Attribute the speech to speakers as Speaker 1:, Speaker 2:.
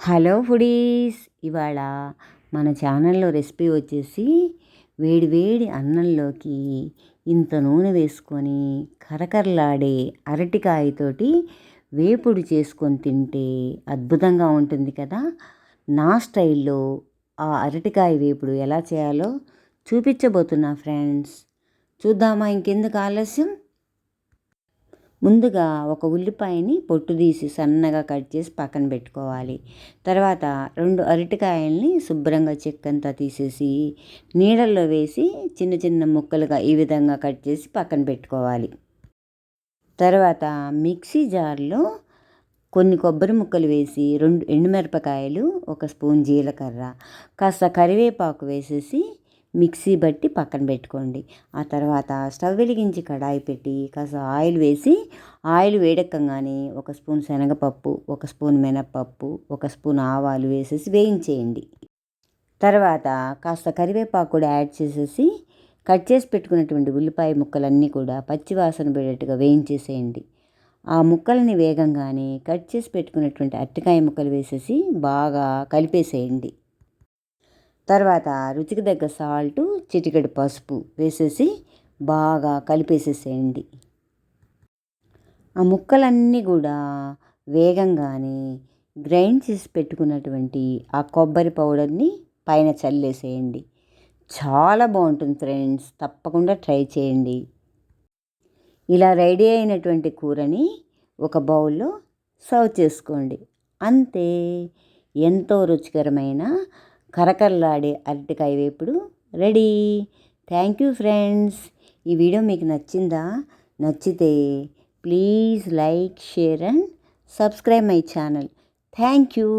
Speaker 1: Hello foodies. ఇవాళ మన ఛానల్లో రెసిపీ వచ్చేసి వేడి వేడి అన్నంలోకి ఇంత నూనె వేసుకొని కరకరలాడే అరటికాయతోటి వేపుడు చేసుకొని తింటే అద్భుతంగా ఉంటుంది కదా. నా స్టైల్లో ఆ అరటికాయ వేపుడు ఎలా చేయాలో చూపించబోతున్నా ఫ్రెండ్స్. చూద్దామా ఇంకెందుకు ఆలస్యం? ముందుగా ఒక ఉల్లిపాయని పొట్టు తీసి సన్నగా కట్ చేసి పక్కన పెట్టుకోవాలి. తర్వాత రెండు అరటికాయల్ని శుభ్రంగా చెక్కంతా తీసేసి నీడల్లో వేసి చిన్న చిన్న ముక్కలుగా ఈ విధంగా కట్ చేసి పక్కన పెట్టుకోవాలి. తర్వాత మిక్సీ జార్లో కొన్ని కొబ్బరి ముక్కలు వేసి రెండు ఎండుమిరపకాయలు ఒక స్పూన్ జీలకర్ర కాస్త కరివేపాకు వేసేసి మిక్సీ బట్టి పక్కన పెట్టుకోండి. ఆ తర్వాత స్టవ్ వెలిగించి కడాయి పెట్టి కాస్త ఆయిల్ వేసి ఆయిల్ వేడెక్కగానే ఒక స్పూన్ శనగపప్పు ఒక స్పూన్ మినప్పప్పు ఒక స్పూన్ ఆవాలు వేసేసి వేయించేయండి. తర్వాత కాస్త కరివేపాకు కూడా యాడ్ చేసేసి కట్ చేసి పెట్టుకున్నటువంటి ఉల్లిపాయ ముక్కలన్నీ కూడా పచ్చివాసన పడేట్టుగా వేయించేసేయండి. ఆ ముక్కలని వేగంగానే కట్ చేసి పెట్టుకున్నటువంటి అరటికాయ ముక్కలు వేసేసి బాగా కలిపేసేయండి. తర్వాత రుచికి తగ్గ సాల్ట్ చిటికెడు పసుపు వేసేసి బాగా కలిపేసేసేయండి. ఆ ముక్కలన్నీ కూడా వేగంగానే గ్రైండ్ చేసి పెట్టుకున్నటువంటి ఆ కొబ్బరి పౌడర్ని పైన చల్లేసేయండి. చాలా బాగుంటుంది ఫ్రెండ్స్ తప్పకుండా ట్రై చేయండి. ఇలా రెడీ అయినటువంటి కూరని ఒక బౌల్లో సర్వ్ చేసుకోండి. అంతే ఎంతో రుచికరమైన కరకరలాడే అరటికాయ వేపుడు రెడీ. Thank you friends. ఈ వీడియో మీకు నచ్చిందా? నచ్చితే please like share and subscribe my channel. Thank you.